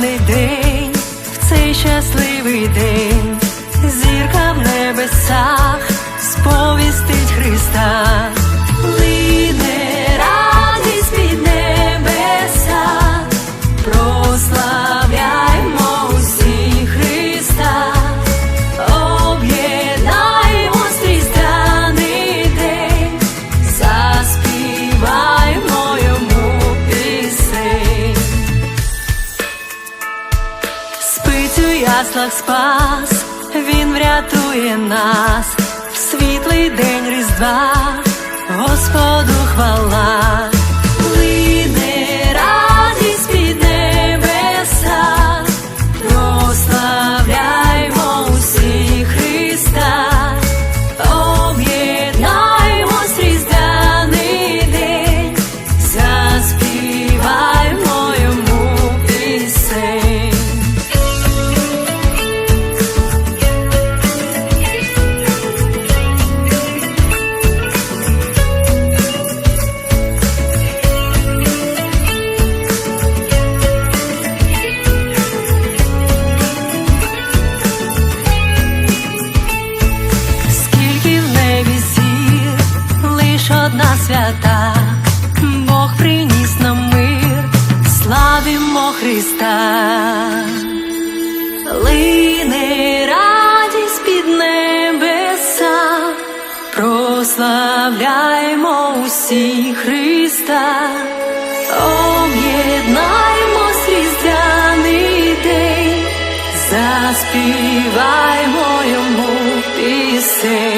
День в цей щасливий день. яслах спас, Він врятує нас, в світлий день різдва, Господу хвала. Христа, лине радість під небеса, прославляймо усі Христа, об'єднаймо різдвяний день, заспіваймо йому пісень.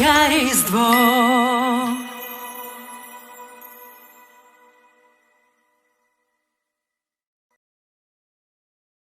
Різдво.